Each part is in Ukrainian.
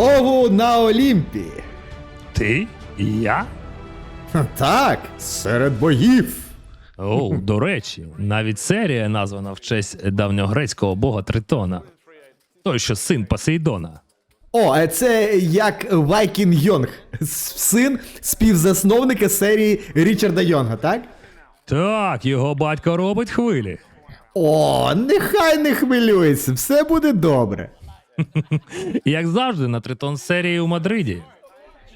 Знову на Олімпі. Ти? І я? Так, серед богів. О, до речі, навіть серія названа в честь давньогрецького бога Тритона. Той, що син Посейдона. О, а це як Вайкін Йонг, син співзасновника серії Річарда Йонга, так? Так, його батько робить хвилі. О, нехай не хвилюється, все буде добре. Як завжди, на Тритон серії у Мадриді.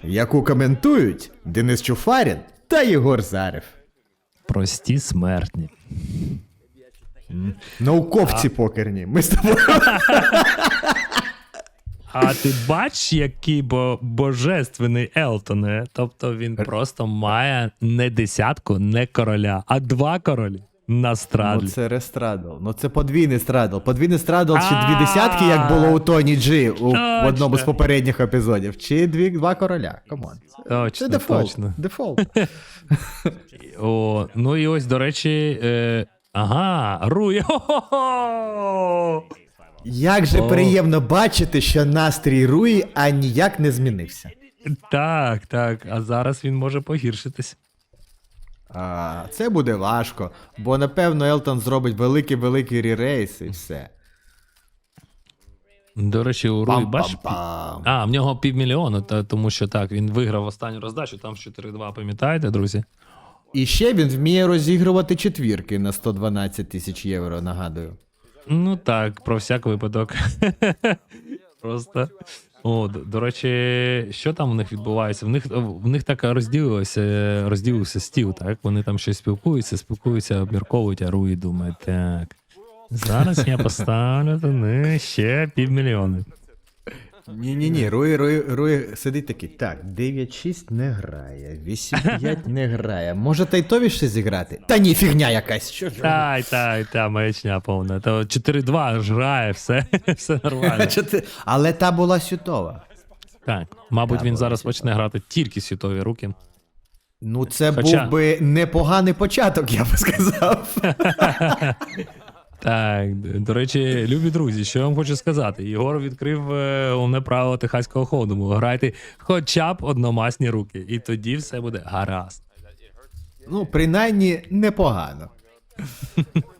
Яку коментують Денис Чуфарін та Єгор Зарев. Прості смертні. Науковці покерні. Ми з тобою. А ти бач, який бо божественний Елтоне. Тобто він просто має не десятку, не короля, а два королі на Ну це рестрадл. Ну це подвійний страдл. Подвійний страдл чи дві десятки, як було у Тоні Джі у, в одному з попередніх епізодів. Чи дві два короля. Камон. Це, Точно, це дефолт. точно. Дефолт. О, ну і ось, до речі, е, ага, Руй. Як же приємно бачити, що настрій Руї а ніяк не змінився. Так, так. А зараз він може погіршитись. А, це буде важко, бо напевно Елтон зробить великий-великий ререйс і все. До речі, у Руй, бач. А, в нього півмільйона, тому що так, він виграв останню роздачу, там 4-2, пам'ятаєте, друзі? І ще він вміє розігрувати четвірки на 112 тисяч євро, нагадую. Ну так, про всяк випадок. Просто. О, до, до речі, що там у них відбувається? В них в них так розділився, розділився стіл, так? Вони там щось спілкуються, спілкуються, обмірковують, а Руї думає, так. Зараз я поставлю туди ще півмільйони. Ні-ні-ні, Руї, Руї, Руї сидить такий. Так, 9-6 не грає, 8-5 не грає. Може тайтовіше зіграти? Та ні, фігня якась. Що ж? Тай, тай, та маячня повна. То 4-2 ж грає, все, все нормально. Що Але та була сютова. Так, мабуть, Та, він зараз почне грати тільки світові руки. Ну, це Хоча- був би непоганий початок, я би сказав. Так, до речі, любі друзі, що я вам хочу сказати? Єгор відкрив е, головне правило техаського ходому. Грайте хоча б одномасні руки, і тоді все буде гаразд. Ну, принаймні, непогано.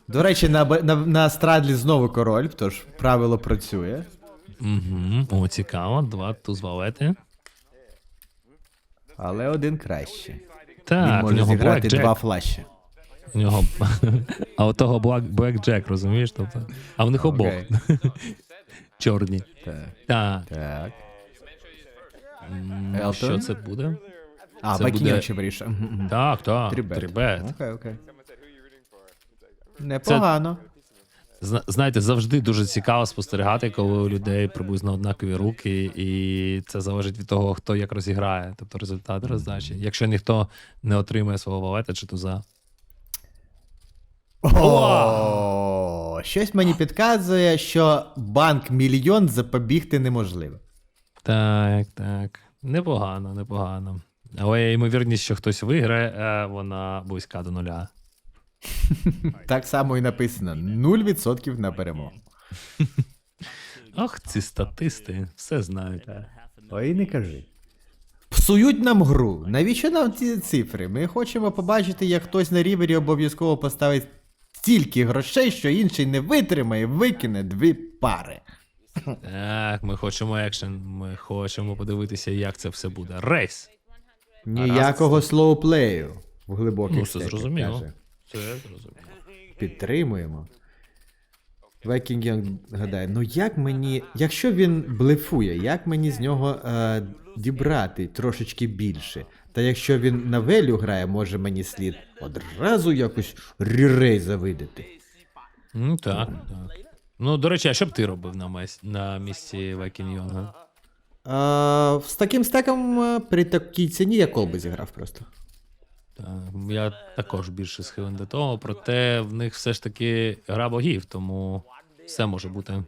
До речі, на, на, на страдлі знову король, тож правило працює. Угу. О, цікаво, два туз валети. Але один краще. Він Так, у може зіграти два флаші. У нього... А у того Black, Black Jack, розумієш? Тобто... А в них обох. Чорні. Так. Так. Що це буде? А, вирішив. Мгм, мгм. Так, так. Трибет. Окей, окей. Непогано. Зна- Знаєте, завжди дуже цікаво спостерігати, коли у людей приблизно однакові руки, і це залежить від того, хто як розіграє, тобто результат роздачі. Якщо ніхто не отримує свого валета чи туза. О, щось мені підказує, що банк мільйон запобігти неможливо. Так, так. Непогано, непогано. Але ймовірність, що хтось виграє, е, вона близька до нуля. Так само і написано: 0% на перемогу. Ох, ці статисти, все знають. Ой, не кажи. Псують нам гру. Навіщо нам ці цифри? Ми хочемо побачити, як хтось на рівері обов'язково поставить стільки грошей, що інший не витримає, викине дві пари. Так, ми хочемо екшен, ми хочемо подивитися, як це все буде. Рейс! Ніякого слоуплею в глибоких Ну, це стеках, зрозуміло. каже. Це зрозуміло. Підтримуємо. Вайкінг гадає, ну як мені. Якщо він блефує, як мені з нього е, дібрати трошечки більше? Та якщо він на велю грає, може мені слід одразу якось рірей завидити. Ну так, так. Ну, до речі, а що б ти робив на, мес... на місці Вайкіньйонга? А, з таким стеком е, при такій ціні я колби зіграв просто. Так, я також більше схилен до того, проте в них все ж таки гра богів, тому все може бути.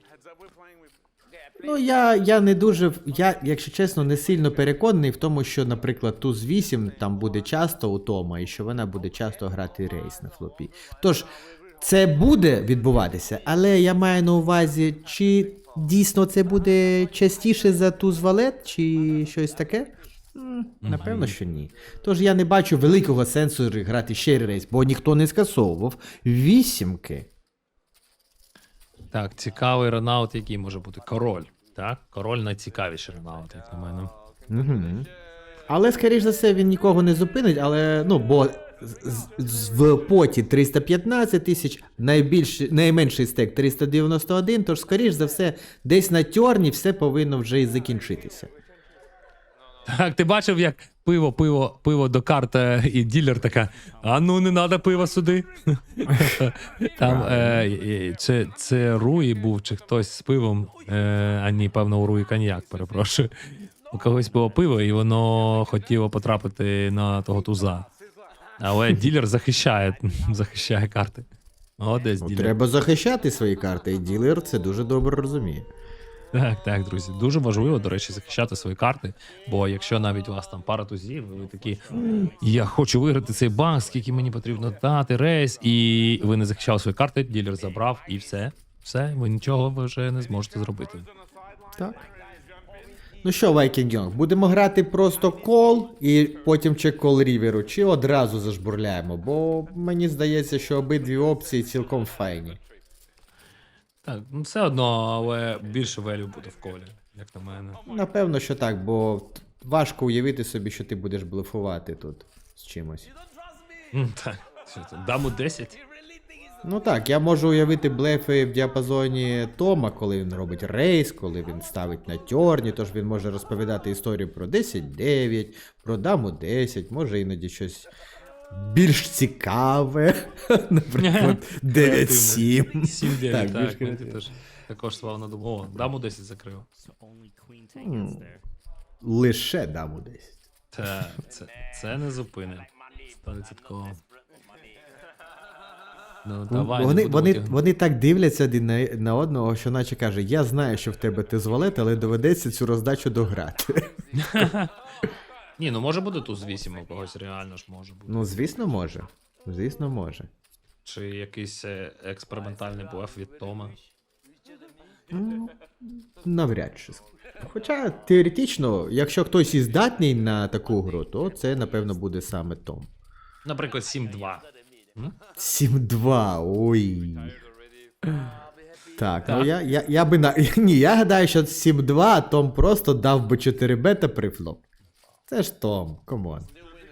Ну, я, я не дуже. Я, якщо чесно, не сильно переконаний в тому, що, наприклад, туз 8 там буде часто у Тома, і що вона буде часто грати рейс на флопі. Тож, це буде відбуватися, але я маю на увазі, чи дійсно це буде частіше за туз валет чи щось таке? Напевно, що ні. Тож я не бачу великого сенсу грати ще рейс, бо ніхто не скасовував вісімки. Так, цікавий ранаут, який може бути? Король. Так? Король найцікавіший ранаут, як на мене. Угу. Але, скоріш за все, він нікого не зупинить, але ну, бо з- в поті 315 тисяч, найбільший, найменший стек 391, тож, скоріш за все, десь на тьорні все повинно вже і закінчитися. Так, ти бачив, як пиво, пиво, пиво до карти, і ділер така: а ну не треба пива сюди. Там е, е, це, це Руї був, чи хтось з пивом, е, а ні, певно, у Руї коньяк, перепрошую. У когось було пиво, і воно хотіло потрапити на того туза. Але ділер захищає, захищає карти. Молодець, Ну, ділер. треба захищати свої карти, і ділер це дуже добре розуміє. Так, так, друзі. Дуже важливо, до речі, захищати свої карти. Бо якщо навіть у вас там пара тузів, ви такі, я хочу виграти цей банк, скільки мені потрібно дати рейс, і ви не захищали свої карти, ділер забрав, і все. Все, ви нічого ви вже не зможете зробити. Так. Ну що, Young, будемо грати просто кол і потім чек кол ріверу, чи одразу зажбурляємо, бо мені здається, що обидві опції цілком файні. Так, ну все одно, але більше велю буде в колі, як на мене. Напевно, що так, бо важко уявити собі, що ти будеш блефувати тут з чимось. М, Так, що це, даму 10? Ну так, я можу уявити блефи в діапазоні Тома, коли він робить рейс, коли він ставить на тьорні, тож він може розповідати історію про 10-9, про даму 10, може іноді щось більш цікаве, наприклад, 9-7. 7-9, Так, так, мені теж також слава на думку. О, даму 10 закрив. Лише даму 10. Та, це, це не зупине. 100%. Ну, давай, вони, вони, вони так дивляться один на, на одного, що наче каже, я знаю, що в тебе ти звалет, але доведеться цю роздачу дограти. Ні, ну може буде туз 8 у когось, реально ж може бути. Ну, звісно, може. Звісно, може. Чи якийсь е, експериментальний блеф від Тома. Ну, навряд чи. Хоча теоретично, якщо хтось і здатний на таку гру, то це, напевно, буде саме Том. Наприклад, 7-2. М? 7-2, ой. Так, ну я, я, я би на. Ні, я гадаю, що 7-2 Том просто дав би 4 бета при флоп. Це ж Том, камон.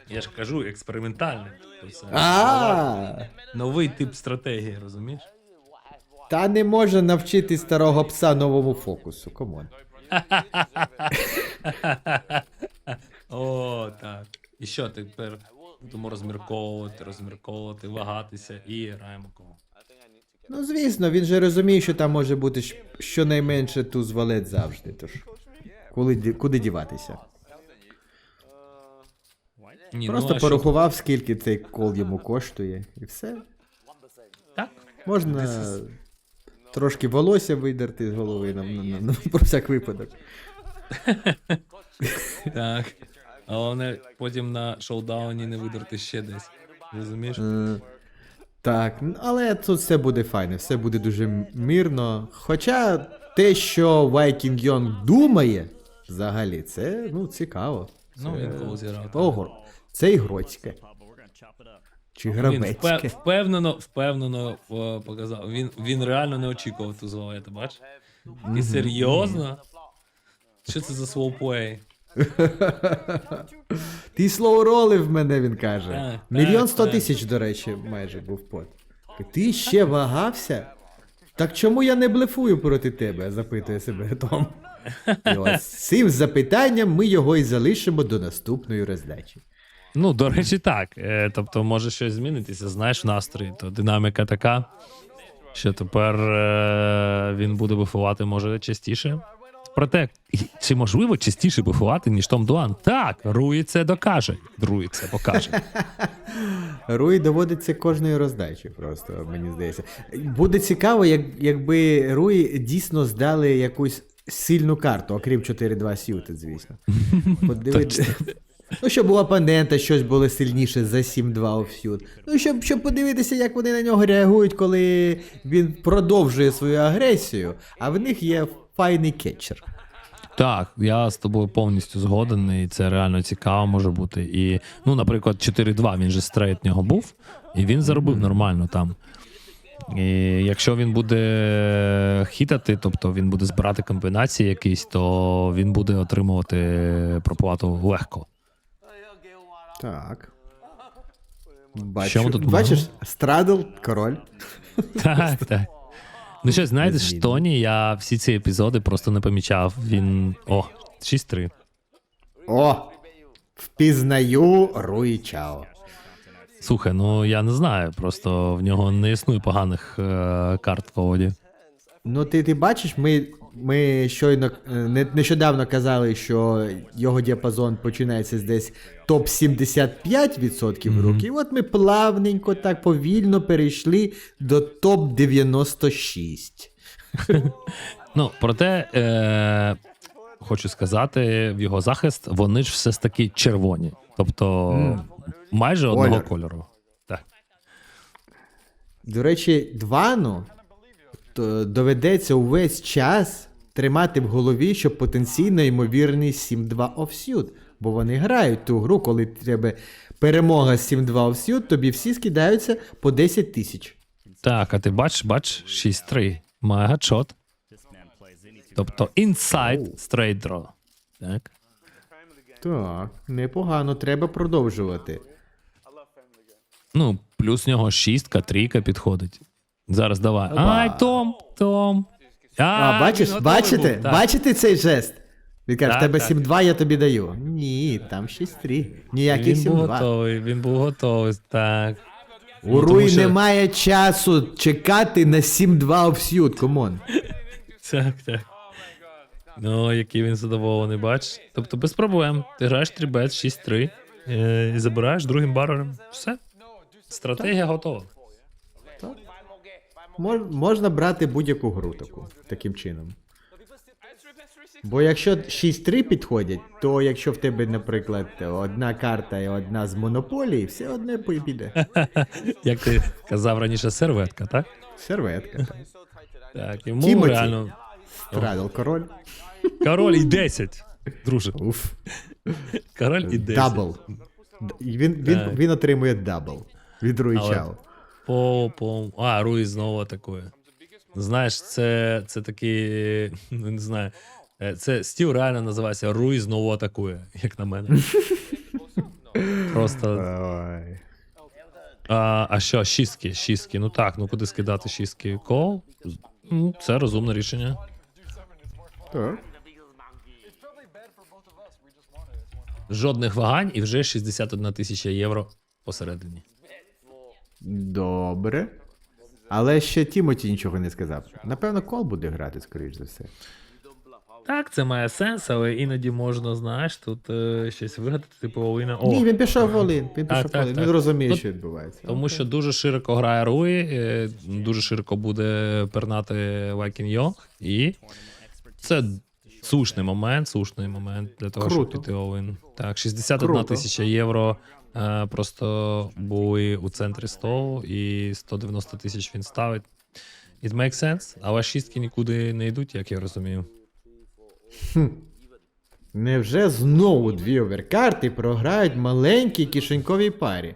Я ж кажу, експериментальний. Тобто це А, Новий тип стратегії, розумієш? та не може навчити старого пса новому фокусу, камон. О, так. І що тепер будемо розмірковувати, розмірковувати, вагатися і граємо кого. Ну, звісно, він же розуміє, що там може бути щ- щонайменше туз валет завжди. Тож. Коли, ді- куди діватися? Ні, Просто ну, а що? порахував, скільки цей кол йому коштує, і все. Так. Можна трошки волосся видерти з голови нам, на, на, на, про всяк випадок. Так. Головне потім на шоудауні не видерти ще десь. Розумієш? Е, Так, але тут все буде файно, все буде дуже м- мирно. Хоча те, що Viking Young думає, взагалі, це ну, цікаво. Ну, Це- він кого зіграв. Ого, це ігроцьке. Чи Він гравецьке. впе- впевнено, впевнено показав. Він, він реально не очікував ту зло, ти бачиш? І серйозно? Що це за слоуплей? Ти слоуролив мене, він каже. Мільйон сто тисяч, до речі, майже був пот. Ти ще вагався? Так чому я не блефую проти тебе? запитує себе Том. І ось з цим запитанням ми його і залишимо до наступної роздачі. Ну, до речі, так. Е, тобто може щось змінитися, знаєш, в настрої. То динаміка така, що тепер е, він буде буфувати може частіше. Проте, чи можливо частіше буфувати, ніж Том Дуан? Так, Руї це докаже. Руї це покаже. Руї доводиться кожної роздачі, просто мені здається. Буде цікаво, як, якби Руї дійсно здали якусь сильну карту, окрім 4-2 сюти, звісно. Подивити. Ну, щоб у опонента щось було сильніше за 7-2 офсюд. Ну, щоб, щоб подивитися, як вони на нього реагують, коли він продовжує свою агресію, а в них є файний кетчер. Так, я з тобою повністю згоден, і це реально цікаво може бути. І, ну, наприклад, 4-2 він же стрейт нього був, і він заробив нормально там. І якщо він буде хітати, тобто він буде збирати комбінації якісь, то він буде отримувати проплату легко. Так. Що Бачу, ми тут бачиш, страдл, король. Так, так. Ну що, знаєте, Безвільно. Штоні, я всі ці епізоди просто не помічав. Він. О, 6-3. О! Впізнаю Руї Чао. Слухай, ну я не знаю, просто в нього не існує поганих е, карт в колоді. Ну, ти, ти бачиш, ми, ми щойно е, не, нещодавно казали, що його діапазон починається десь топ 75% рук. І от ми плавненько, так повільно перейшли до топ 96. Ну, проте, е, хочу сказати, в його захист вони ж все ж таки червоні. Тобто майже одного Колір. кольору. Так. До речі, Двану то доведеться увесь час тримати в голові, що потенційно ймовірний 7-2 офсюд. Бо вони грають ту гру, коли треба перемога 7-2 офсюд, тобі всі скидаються по 10 тисяч. Так, а ти бачиш, бач, 6-3. Має гачот. Тобто inside straight draw. Так. Так, непогано, треба продовжувати. Ну, плюс в нього шістка, трійка підходить. Зараз давай. Опа. Ай, Том, Том. А, бачиш, він готовий бачите? був, так. Бачите цей жест? Він каже, в Так, тебе так. 7-2 я тобі даю. Ні, там 6-3. Ніяких Він був 7-2. готовий, він був готовий, так. У Ну, тому що- немає часу чекати на 7-2 офсюд, комон. Так, так. Ну, який він задоволений, бач. Тобто без проблем. Ти граєш 3 бет 6-3 е, і забираєш другим барером. Все. Стратегія готова. Мож, можна брати будь-яку гру таку, таким чином. Бо якщо 6-3 підходять, то якщо в тебе, наприклад, одна карта і одна з монополії, все одне піде. Як ти казав раніше, серветка, так? Серветка. так. Так, йому Тімоті. реально. Страдл король. Король і 10. Друже, Уф. король і 10. Дабл. Д- Він, він, Так. він отримує дабл від Руї Але- Чао. По, по... А, Руї знову атакує. Знаєш, це, це такий, ну, не знаю. е, Це стіл реально називається Руї знову атакує, як на мене. Просто. Ой. А, а що, шістки, шістки. Ну так, ну куди скидати шістки? Кол? Ну, Це розумне рішення. Так. Жодних вагань і вже 61 тисяча євро посередині. Добре. Але ще Тімоті нічого не сказав. Напевно, кол буде грати, скоріш за все. Так, це має сенс, але іноді можна, знаєш, тут е, щось вигадати, типу Олина. О, Ні, він пішов в Олін. Він Так, пішов в так, Олін. так. Він розуміє, Ну, що відбувається. Тому що дуже широко грає Руї, е, дуже широко буде пернати Вайкін Йонг, і це слушний момент, слушний момент для того, Круто. щоб піти Овен. Так, 61 Круто. тисяча євро е, просто були у центрі столу, і 190 тисяч він ставить. It makes sense, але шістки нікуди не йдуть, як я розумію. Невже знову дві оверкарти програють маленькій кишеньковій парі?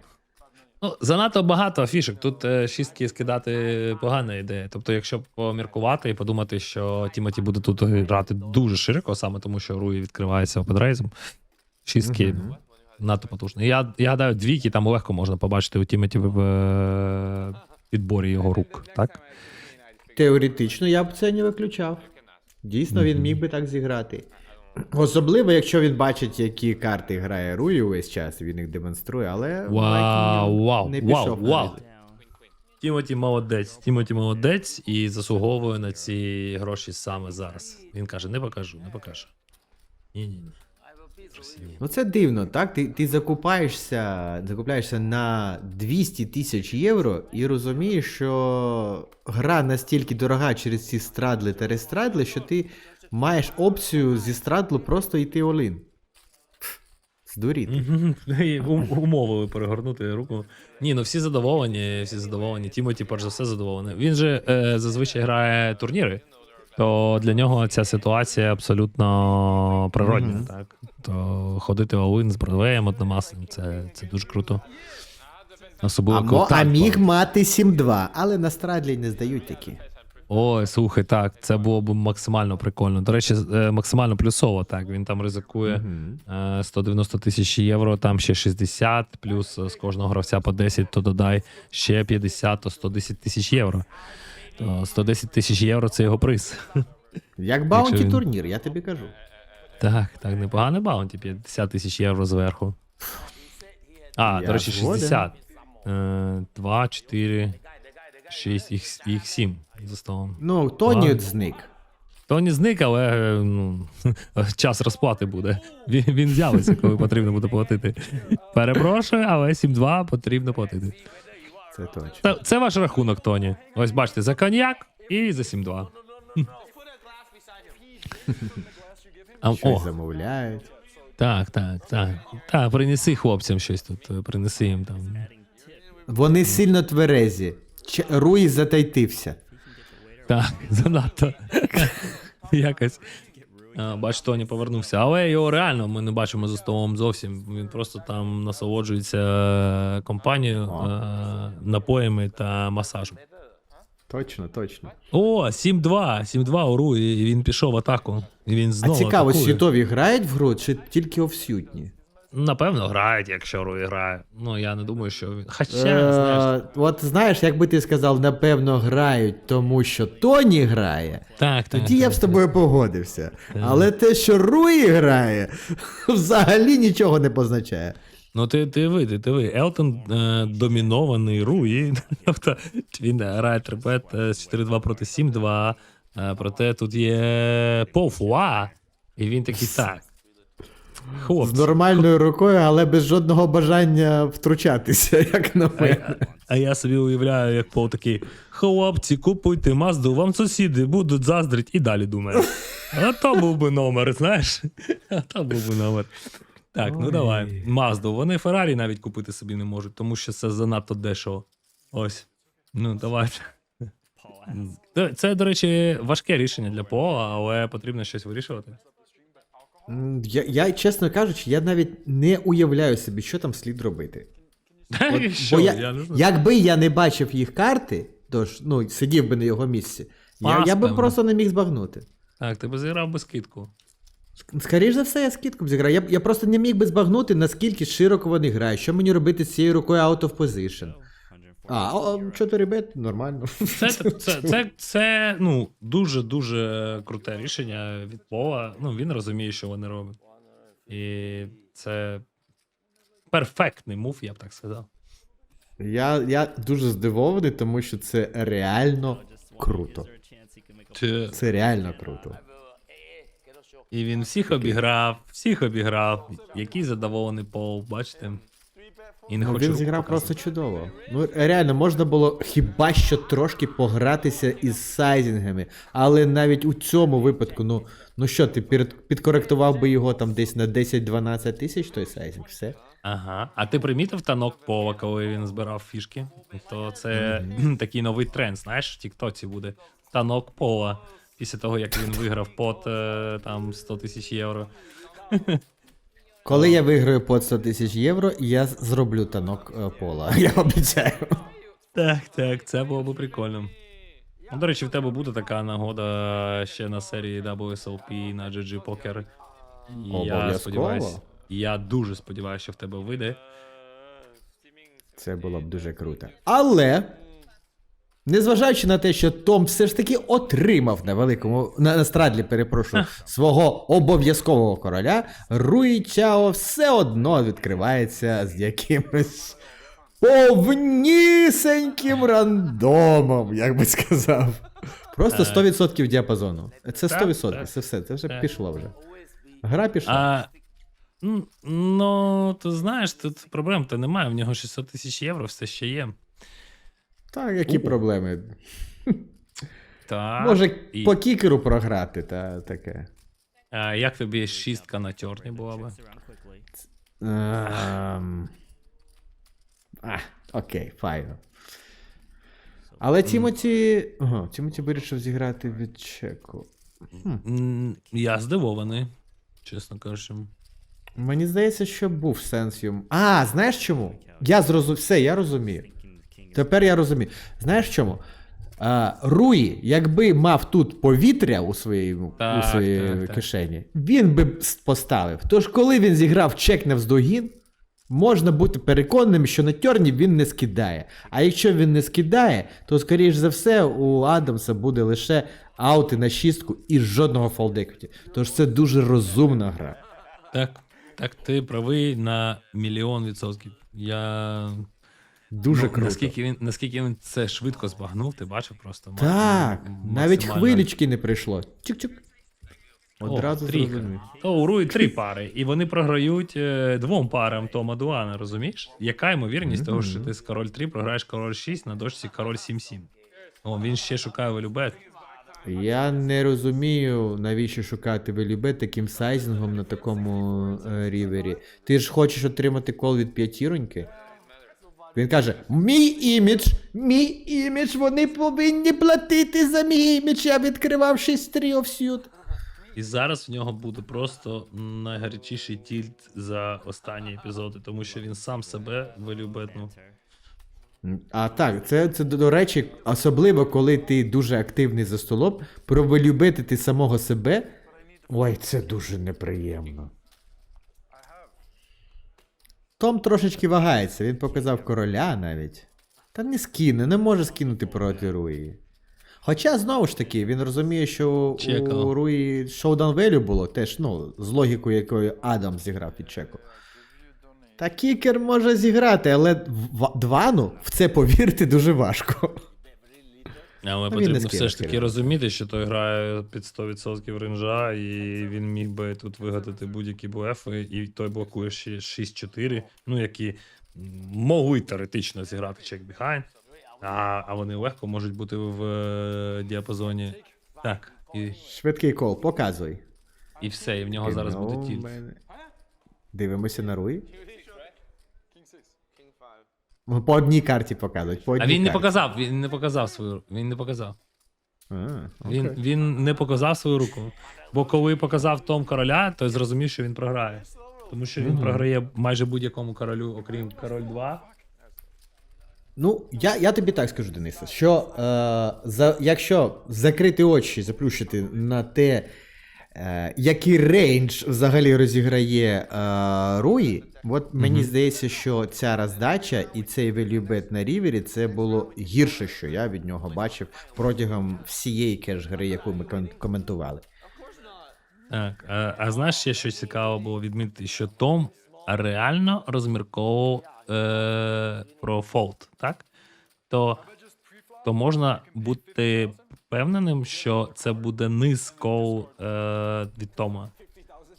Ну, занадто багато фішок. Тут е, шістки скидати погана ідея. Тобто, якщо поміркувати і подумати, що Тімоті буде тут грати дуже широко, саме тому, що Руї відкривається опедрейзом, шістки надто потужно. Я, я гадаю, двійки там легко можна побачити у Тімоті в е, підборі його рук, так? Теоретично я б це не виключав. Дійсно, він міг би так зіграти. Особливо, якщо він бачить, які карти грає Руї увесь час, він їх демонструє, але Вау, вау, не пішов вау. навіть. Тімоті молодець. Тімоті молодець і заслуговує на ці гроші саме зараз. Він каже: не покажу, не покажу. Ні, ні, ні. Ну це дивно, так? Ти, ти закупаєшся, закупляєшся на 200 тисяч євро і розумієш, що гра настільки дорога через ці страдли та рестрадли, що ти маєш опцію зі страдлу просто йти олін. Здуріти. Умовили перегорнути руку. Ні, ну всі задоволені, всі задоволені. Тімоті, перш за все, задоволений. Він же е, зазвичай грає турніри. то для нього ця ситуація абсолютно природня. Мгм. Так? То ходити Оуін з Бродвеєм одномасним це, це дуже круто. Особливо, А, мо, а міг мати 7-2, але на страдлі не здають такі. Ой, слухай, так, це було б максимально прикольно. До речі, е, максимально плюсово. Так, він там ризикує е, 190 тисяч євро, там ще 60, плюс е, з кожного гравця по 10, то додай ще 50, то 110 тисяч євро. То 110 тисяч євро це його приз. Як баунті він- турнір, я тобі кажу. Так, так, непоганий баунті, 50 тисяч євро зверху. А, Я до речі, 60. Е, 2, 4, 6, їх, їх 7 за столом. Ну, Тоні Ладно. зник. Тоні зник, але ну, час розплати буде. Він, він з'явиться, коли потрібно буде платити. Перепрошую, але 7-2 потрібно платити. Це точно. Це, це ваш рахунок, Тоні. Ось бачите, за коньяк і за 7-2. А, Щось о, замовляють. так, так, так. Так, принеси хлопцям щось тут, е, принеси їм там. Вони сильно тверезі. Ч- Руї затайтився. Так, занадто. Якось. Бач, Тоні повернувся. Але його реально ми не бачимо за столом зовсім. Він просто там насолоджується е, компанією, е, напоями та масажем. Точно, точно. О, 7-2, 7-2 ору, і він пішов в атаку. І він А цікаво, атакує. світові грають в гру чи тільки овсютні? Напевно, грають, якщо Руї грає. Ну, я не думаю, що він. Хоча, знаєш. Е, От знаєш, якби ти сказав, напевно, грають, тому що Тоні грає, Так, так. тоді я б з тобою погодився. Але те, що Руї грає, взагалі нічого не позначає. Ну, ти, ти ви, ти, ти ви. Елтон е, домінований Руї. Тобто він грає трепет е, з 4-2 проти 7-2. Е, проте тут є Пол Фуа, і він такий так. З Хлопці. нормальною рукою, але без жодного бажання втручатися, як на А, мене. я- а я собі уявляю, як Пол такий: хлопці, купуйте Мазду, вам сусіди будуть заздрить і далі думає. А то був би номер, знаєш? А то був би номер. Так, ну давай. Мазду. Вони Феррарі навіть купити собі не можуть, тому що це занадто дешево. Ось. Ну, давай. Це, Це, до речі, важке рішення для Пола, але потрібно щось вирішувати. Я, я, чесно кажучи, я навіть не уявляю собі, що там слід робити. От, Що? бо я, якби я не бачив їх карти, тож ну, сидів би на його місці, я, я би просто не міг збагнути. Так, ти б зіграв би скидку. Скоріше за все, я скидку б зіграв. Я, я просто не міг би збагнути, наскільки широко вони грають. Що мені робити з цією рукою out of position. А, 4 бет, нормально. Це, це, це, це ну, дуже-дуже круте рішення від Пола. Ну, він розуміє, що вони роблять. І це перфектний мув, я б так сказав. Я, я дуже здивований, тому що це реально круто. Це реально круто. І він всіх обіграв, всіх обіграв. Який задоволений Пол, бачите? І не Ну, хочу він зіграв показувати. просто чудово. Ну, реально, можна було хіба що трошки погратися із сайзінгами, але навіть у цьому випадку, ну, ну що, ти підкоректував би його там десь на 10-12 тисяч той сайзінг, все. Ага. А ти примітив танок Пола, коли він збирав фішки? То це такий новий тренд, знаєш, в Тіктоці буде. Танок Пола. Після того, як він виграв под е, там 100 тисяч євро. Коли я виграю по 100 тисяч євро, я зроблю танок е, пола. Я обіцяю. Так, так, це було б прикольно. Ну, до речі, в тебе буде така нагода ще на серії WSLP на GG Poker. І Я Обов'язково. сподіваюся, я дуже сподіваюся, що в тебе вийде. Це було б дуже круто. Але, незважаючи на те, що Том все ж таки отримав на великому на, на страдлі, перепрошую, свого обов'язкового короля, Руї Чао все одно відкривається з якимось повнісеньким рандомом, як би сказав. Просто 100% діапазону. Це 100%, це все, це вже пішло вже. Гра пішла. Ну, ти знаєш, тут проблем-то немає. В нього 600 тисяч євро все ще є. Так, які О. проблеми? Так. Може, і- по кікеру програти, та таке. А, як тобі шістка на тьорні була би? Ем... А, окей, файно. Але Тімоті. Ага, Тімоті вирішив зіграти від чеку. М, Я здивований, чесно кажучи. Мені здається, що був сенс йому. А, знаєш чому? Я зрозумів. Все, я розумію. Тепер я розумію. Знаєш в чому? А, Руї, якби мав тут повітря у своїй, у своїй так, так. кишені, він би поставив. Тож, коли він зіграв чек навздогін, можна бути переконаним, що на тьорні він не скидає. А якщо він не скидає, то, скоріш за все, у Адамса буде лише аути на шістку і жодного фолдеквіті. Тож це дуже розумна гра. Так, так, ти правий на мільйон відсотків. Я. Дуже ну, круто. Наскільки він, наскільки він це швидко збагнув, ти бачив просто. Так, м- навіть максимально. хвилічки не прийшло. Чик-чик. Одразу зрозумів. То у Руї три пари, і вони програють е, двом парам Тома Дуана, розумієш? Яка ймовірність того, що ти з король 3 програєш король 6 на дошці король 7-7? О, він ще шукає велюбет. Я не розумію, навіщо шукати велюбет таким сайзингом на такому е, рівері. Ти ж хочеш отримати кол від п'ятіроньки? Він каже: Мій імідж, мій імідж, вони повинні платити за мій імідж. Я відкривав 6-3 овсюд. І зараз в нього буде просто найгарячіший тільт за останні епізоди, тому що він сам себе велюбетнув. А так, це, це до речі, особливо коли ти дуже активний за столом, провелюбити ти самого себе. Ой, це дуже неприємно. Том трошечки вагається, він показав короля навіть. Та не скине, не може скинути проти Руї. Хоча, знову ж таки, він розуміє, що Чекав. у Руї шоудаун велю було теж, ну, з логікою, якою Адам зіграв під чеку. Та кікер може зіграти, але в- Двану в це повірити дуже важко. Але Ну, потрібно все ж таки розуміти, що той грає під 100% ренжа, і він міг би тут вигадати будь-які буефи, і той блокує ще 6-4, ну які могли теоретично зіграти чек behind, а, а вони легко можуть бути в е, діапазоні. Так, і, Швидкий кол, показуй. і все, і в нього зараз буде Ну, тільт. мене- Дивимося на Руї. Ну, По одній карті показують. По А одній він не карті. показав, він не показав свою. Він не показав. А, Він, він не показав свою руку. Бо коли показав Том короля, то зрозумів, що він програє. Тому що він програє майже будь-якому королю, окрім король 2. Ну, я, я тобі так скажу, Денисе, що е, за, якщо закрити очі, заплющити на те, е, який рейндж взагалі розіграє е, Руї, от мені здається, що ця роздача і цей велюбет на рівері це було гірше, що я від нього бачив протягом всієї кеш-гри, яку ми коментували. Так, а, а знаєш, ще що цікаво було відмітити, що Том реально розмірковував е, про фолд, так? То, то можна бути впевненим, що це буде низ кол е, від Тома.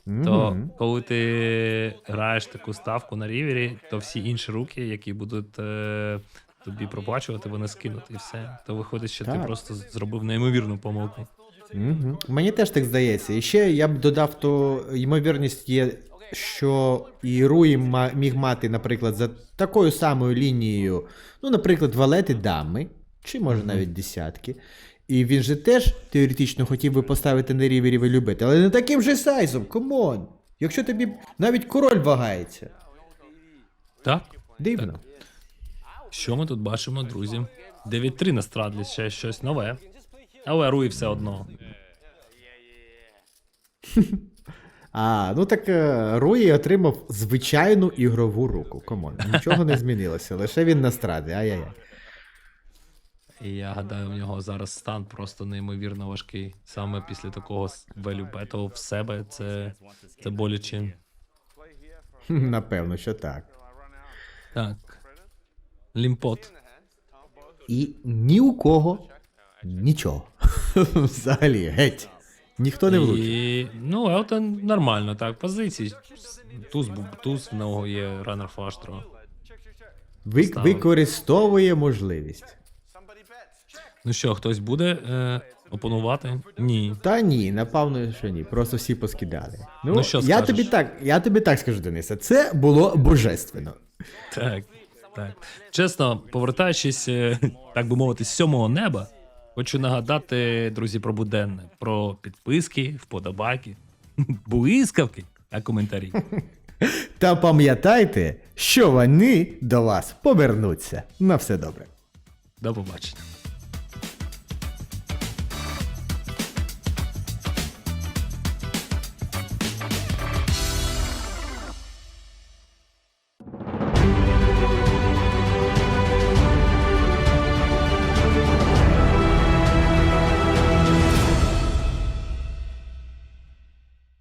То коли ти граєш таку ставку на рівері, то всі інші руки, які будуть е, тобі проплачувати, вони скинуть і все. То виходить, що ти просто зробив неймовірну помилку. Угу. Мені теж так здається. І ще я б додав, то ймовірність є, що і Руї міг мати, наприклад, за такою самою лінією, ну, наприклад, валети дами, чи може навіть десятки. І він же теж теоретично хотів би поставити на рівері любити, але не таким же сайзом, камон. Якщо тобі навіть король вагається. Так? Дивно. Що ми тут бачимо, друзі? 9-3 на страдлі ще щось нове. Але Руї все одно. А, ну так е, Руї отримав звичайну ігрову руку. Камон, нічого не змінилося, лише він на страді. Ай-яй-яй. І я гадаю, в нього зараз стан просто неймовірно важкий. Саме після такого battle в себе це, це боляче. Напевно, що так. Так. Лімпот. І ні у кого нічого. Взагалі, геть. Ніхто не влучив. І, ну, Елтон нормально, так, позиції. Туз, був- туз в нього є ранер фаштро. Ви, використовує можливість. Ну що, хтось буде е, опонувати? Ні. Та ні, напевно, що ні. Просто всі поскидали. Ну, Ну, що я скажеш? тобі так, я тобі так скажу, Дениса, це було божественно. Так. Так. Чесно, повертаючись, е, так би мовити, з сьомого неба, хочу нагадати, друзі, про буденне, про підписки, вподобайки, блискавки та коментарі. Та пам'ятайте, що вони до вас повернуться. На все добре. До побачення.